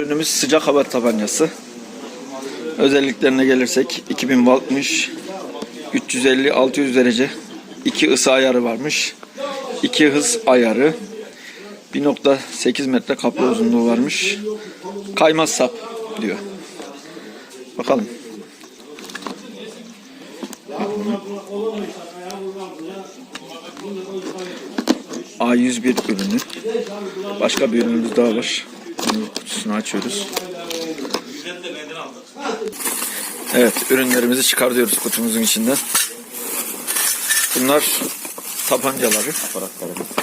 Ürünümüz sıcak hava tabancası. Özelliklerine gelirsek 2000 wattmış. 350-600 derece. 2 ısı ayarı varmış. 2 hız ayarı. 1.8 metre kaplı uzunluğu varmış. Kaymaz sap diyor. Bakalım. A101 ürünü. Başka bir ürünümüz daha var. Bunun kutusunu açıyoruz. Evet, ürünlerimizi çıkartıyoruz kutumuzun içinden. Bunlar tabancaları.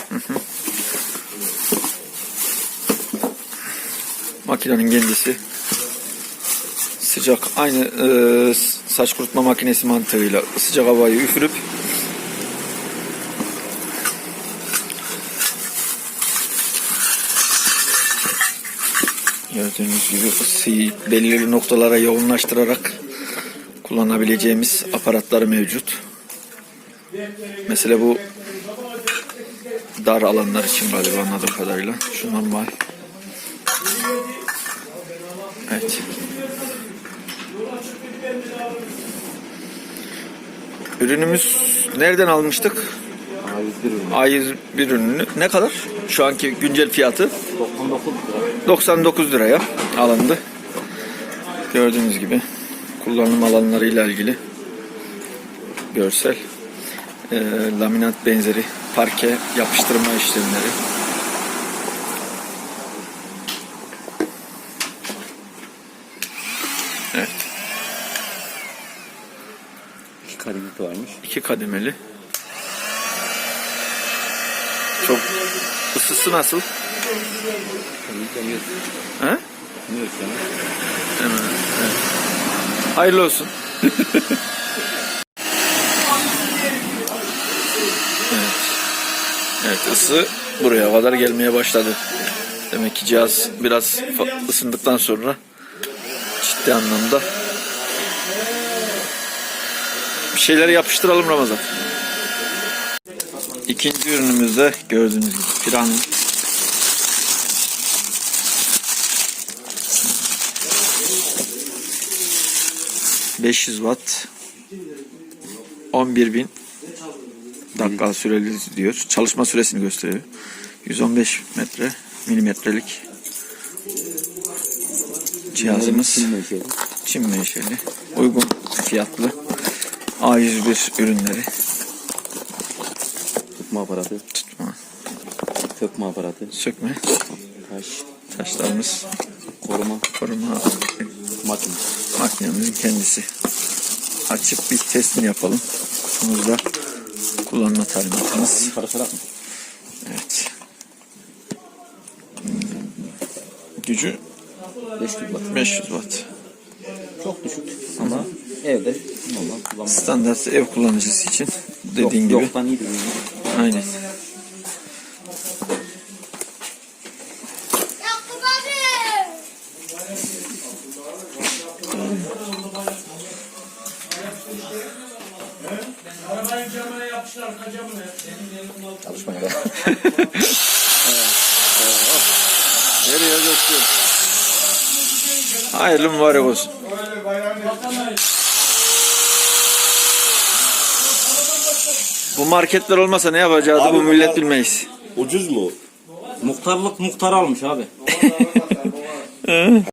Hı hı. Makinenin kendisi sıcak aynı e, saç kurutma makinesi mantığıyla sıcak havayı üfürüp Gördüğünüz gibi ısıyı belirli noktalara yoğunlaştırarak kullanabileceğimiz aparatları mevcut. Mesela bu dar alanlar için galiba anladığım kadarıyla. Şu normal. Evet. Ürünümüz nereden almıştık? A101 ürünü. A101 ürünü ne kadar? Şu anki güncel fiyatı 99 lira. 99 liraya alındı. Gördüğünüz gibi kullanım alanlarıyla ilgili görsel e, laminat benzeri parke yapıştırma işlemleri. Evet, İki kademesi varmış. iki kademeli. Çok ısısı nasıl? Yani. Hemen, evet. Hayırlı olsun. evet. Evet ısı buraya kadar gelmeye başladı. Demek ki cihaz biraz ısındıktan sonra ciddi anlamda bir şeyler yapıştıralım Ramazan. İkinci ürünümüzde gördüğünüz gibi Piran'ın 500 watt 11.000 dakika süreli diyor. Çalışma süresini gösteriyor. 115 metre milimetrelik cihazımız. Çin menşeli. Çin menşeli. Uygun fiyatlı A101 ürünleri Tutma aparatı. tutma, Sökme aparatı. sökme Taş. taşlarımız Koruma. koruma Makine. makinemizin kendisi. Açıp bir testini yapalım. Kutumuzda kullanma talimatımız. Parası mı? Evet. Gücü 500 watt. 500 watt. Çok düşük ama evde normal kullanmak. Standart ev kullanıcısı için dediğin Yok, gibi. Yoktan iyi değil. Aynen. Çalışmaya kadar. Nereye gösteriyor? Hayırlı mübarek olsun. Bu marketler olmasa ne yapacağız bu millet bilmeyiz. Ucuz mu? Muhtarlık muhtar almış abi.